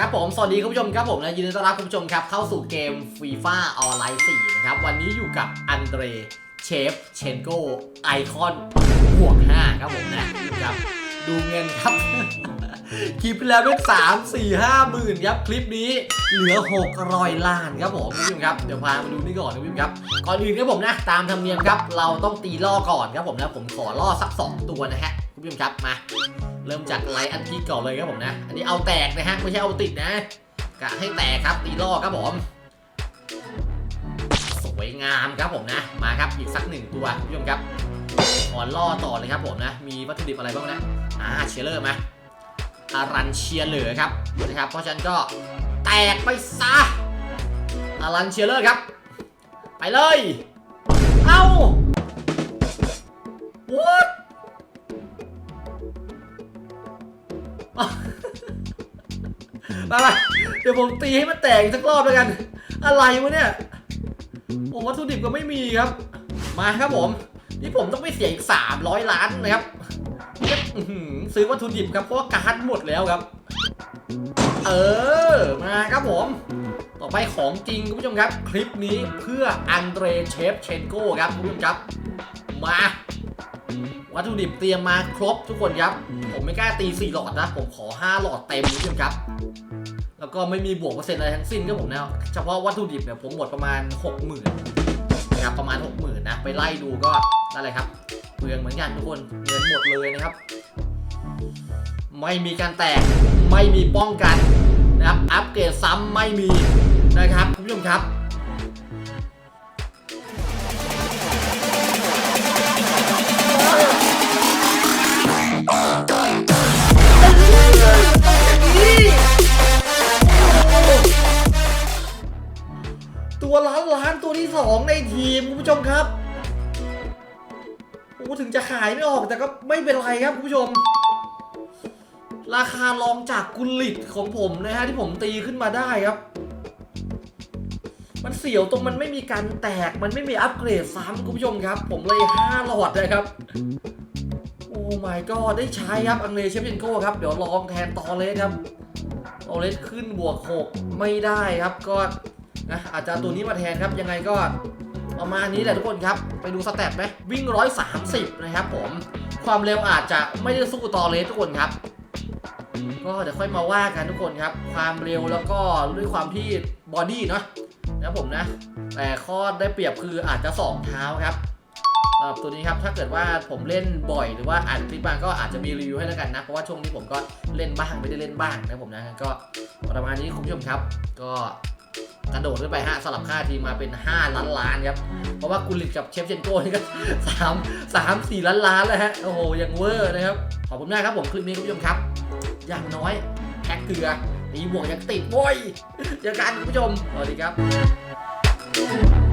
ครับผม สวัสดีคุณผู้ชมครับผมนะยินดีต้อนรับคุณผู้ชมครับ เข้าสู่เกมฟีฟ่าออนไลน์4นะครับ วันนี้อยู่กับอันเดรเชฟเชนโกไอคอนบวก5ครับผมนะครับ ดูเงินครับ คลิปแล้วได้สามสี่ห้าหมื่นครับ คลิปนี้เหลือหกร้อยล้านครับผมคุณผู้ชมครับ เดี๋ยวพามาดูนี่ก่อนนะคุณผู้ชมครับ ก่อนอื่นครับผมนะ ตามธรรมเนียมครับ เราต้องตีล่อก่อนครับผมนะผมขอล่อสักสองตัวนะฮะ คุณผู้ชมครับมา เริ่มจากไลท์อันที่ก่อนเลยครับผมนะ อันนี้เอาแตกนะฮะไม่ใช่เอาติดนะกะให้แตกครับตีล่อครับผมสวยงามครับผมนะ มาครับอีกสักหนึ่งตัวคุณผู้ชมครับขอล่อต่อเลยครับผมนะ มีวัตถุดิบอะไรบ้างนะอ่าเชลเลอร์มาอารันเชียร์เหลือครับนะครับเพราะฉะนั้นก็แตกไปซะอารันเชียร์เลอร์ครับ ไปเลย เอ้า what มามาเดี๋ยวผมตีให้มันแตกอีกสักรอบแล้วกัน อะไรวะเนี่ยโอ้วัตถุดิบก็ไม่มีครับ มาครับผม นี่ผมต้องไปเสียอีก300ล้านนะครับเนี่ยซื้อวัตถุดิบครับเพราะว่าการ์ดหมดแล้วครับ เออ มาครับผม ต่อไปของจริงคุณผู้ชมครับ คลิปนี้เพื่ออันเดรเชฟเชนโก้ครับคุณผู้ชมครับ มา วัตถุดิบเตรียมมาครบทุกคนครับ ผมไม่กล้าตี 4 หลอดนะ ผมขอ 5 หลอดเต็มคุณผู้ชมครับ แล้วก็ไม่มีบวกเปอร์เซ็นต์อะไรทั้งสิ้นครับผมนะเฉพาะวัตถุดิบเนี่ยผมหมดประมาณ 60,000นะครับประมาณ 60,000นะ ไปไล่ดูก็นั่นแหละครับเปลืองเหมือนกันทุกคนเงินหมดเลยนะครับ ไม่มีการแตกไม่มีป้องกันนะครับอัปเกรดซ้ำไม่มีนะครับคุณผู้ชมครับ ที่สองในทีมคุณผู้ชมครับโอ้ถึงจะขายไม่ออกแต่ก็ไม่เป็นไรครับคุณผู้ชม ราคารองจากกุลิตของผมนะฮะที่ผมตีขึ้นมาได้ครับ มันเสียวตรงมันไม่มีการแตกมันไม่มีอัปเกรดซ้ำคุณผู้ชมครับ ผมเลย5หลอดนะครับโอ้ my god ได้ใช้ครับอังเลเชฟเชนโก้ครับ เดี๋ยวลองแทนตอเลสครับตอเลสขึ้นบวก6ไม่ได้ครับก็ นะอาจจะตัวนี้มาแทนครับยังไงก็ประมาณนี้แหละทุกคนครับ ไปดูสแตทไหมวิ่ง 130 นะครับผม ความเร็วอาจจะไม่ได้สู้ตอเลสทุกคนครับ ก็เดี๋ยวค่อยมาว่ากันทุกคนครับ ความเร็วแล้วก็ด้วยความที่บอดี้เนาะนะผมนะ แต่ข้อได้เปรียบคืออาจจะสองเท้าครับสำหรับตัวนี้ครับถ้าเกิดว่าผมเล่นบ่อยหรือว่าอ่านคลิปบางก็อาจจะมีรีวิวให้แล้วกันนะ เพราะว่าช่วงนี้ผมก็เล่นบ้างไม่ได้เล่นบ้างนะผมนะก็ประมาณนี้คุณผู้ชมครับ ก็ กระโดดขึ้นไปฮะสลับค่าทีมมาเป็น 5 ล้านล้านครับ เพราะว่ากุลิตกับเชฟเชนโก้นี่ก็3 3 4ล้านล้านแล้วฮะ โอ้โห ยังเวอร์นะครับ ขอบคุณมากครับผมคลิปนี้คุณผู้ชมครับ อย่างน้อยแพ็กเกลือตีบวกยังติดโว้ยเจอกันคุณผู้ชมสวัสดีครับ